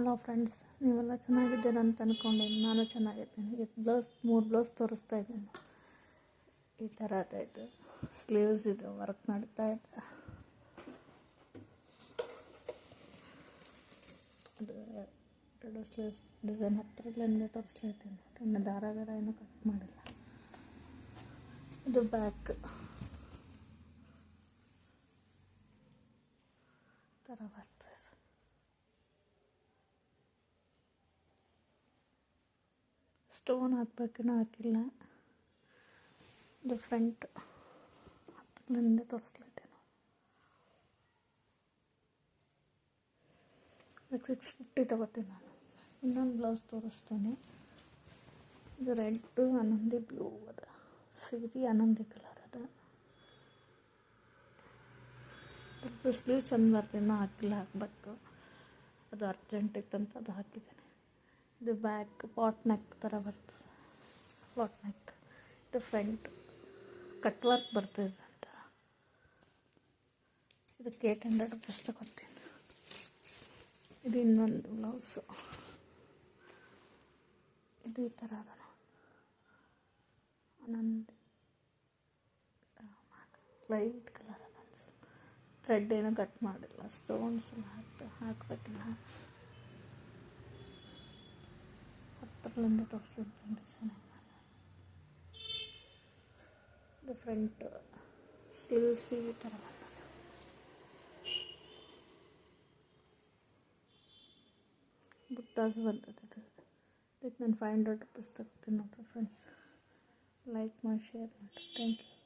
Hello friends ನೀವೆಲ್ಲ ಚೆನ್ನಾಗಿದ್ದೀರ ಅಂತ ಅಂದ್ಕೊಂಡಿದ್ದೀನಿ ನಾನು ಚೆನ್ನಾಗಿದ್ದೀನಿ. ಇದು ಬ್ಲೌಸ್, ಮೂರು ಬ್ಲೌಸ್ ತೋರಿಸ್ತಾ ಇದ್ದೀನಿ. ಈ ಥರ ಇದು ಸ್ಲೀವ್ಸ್ ಇದು ವರ್ಕ್ ಮಾಡ್ತಾ ಇದೆ. ಅದು ಎರಡು ಸ್ಲೀವ್ಸ್ ಡಿಸೈನ್ ಹತ್ತಿರದಿಂದ ತೋರಿಸ್ಲೈತೀನಿ ಇನ್ನು ದಾರ ದಾರ ಏನೂ ಕಟ್ ಮಾಡಿಲ್ಲ. ಇದು ಬ್ಯಾಕ್ ಥರ ಬರ್ತದೆ. ಸ್ಟೋನ್ ಹಾಕ್ಬೇಕೇನೋ ಹಾಕಿಲ್ಲ. ಇದು ಫ್ರಂಟ್ ಹತ್ತಿರದಿಂದ ಅದಕ್ಕೆ ಸಿಕ್ಸ್ ಫಿಫ್ಟಿ ತಗೋತೀನಿ ನಾನು. ಇನ್ನೊಂದು ಬ್ಲೌಸ್ ತೋರಿಸ್ತೀನಿ. ಇದು ರೆಡ್ಡು ಆನಂದಿ ಬ್ಲೂ ಅದ. ಸಿಗದಿ ಆನಂದಿ ಕಲರ್ ಅದ. ಸ್ಲೀವ್ ಚಂದ ಬರ್ತೀನಿ ಹಾಕಿಲ್ಲ, ಹಾಕ್ಬೇಕು. ಅದು ಅರ್ಜೆಂಟ್ ಇತ್ತಂತ ಅದು ಹಾಕಿದ್ದೇನೆ. ಇದು ಬ್ಯಾಕ್ ಪಾಟ್ ನೆಕ್ ಥರ ಬರ್ತದೆ. ಪಾಟ್ ನೆಕ್ ಇದು ಫ್ರಂಟ್ ಕಟ್ ವರ್ಕ್ ಬರ್ತದೆ ಅಂತ. ಇದಕ್ಕೆ ಏಟ್ ಹಂಡ್ರೆಡ್ ರುಪೀಸ್ ತಗೋತೀನಿ ಇದು ಇನ್ನೊಂದು ಬ್ಲೌಸು ಇದು ಈ ಥರ ಅದ ಆನಂದ್ ಲೈಟ್ ಕಲರ್ ಅದ ಅನ್ಸುತ್ತೆ. ಥ್ರೆಡ್ ಏನೂ ಕಟ್ ಮಾಡಿಲ್ಲ. ಸ್ಟೋನ್ಸ್ ಹಾಕಬೇಕಿಲ್ಲ ಹಾಕ್ಬೇಕಿಲ್ಲ. ಹತ್ತಿರದಿಂದ ತೋರಿಸ್ಲಿಕ್ಕೆ ಇದು ಫ್ರಂಟ್ ಸ್ಲೀವ್ಸ್ ಈ ಥರ ಬಂದದ್ದು. ಬುಟ್ಟಾಸ್ ಬರ್ತದೆ ಇದು. ಇದಕ್ಕೆ ನಾನು ಫೈವ್ ಹಂಡ್ರೆಡ್ ರುಪೀಸ್ ತಗೋತೀನಿ ನೋಡಿರಿ ಫ್ರೆಂಡ್ಸ್ ಲೈಕ್ ಮಾಡಿ ಶೇರ್ ಮಾಡಿ. Thank you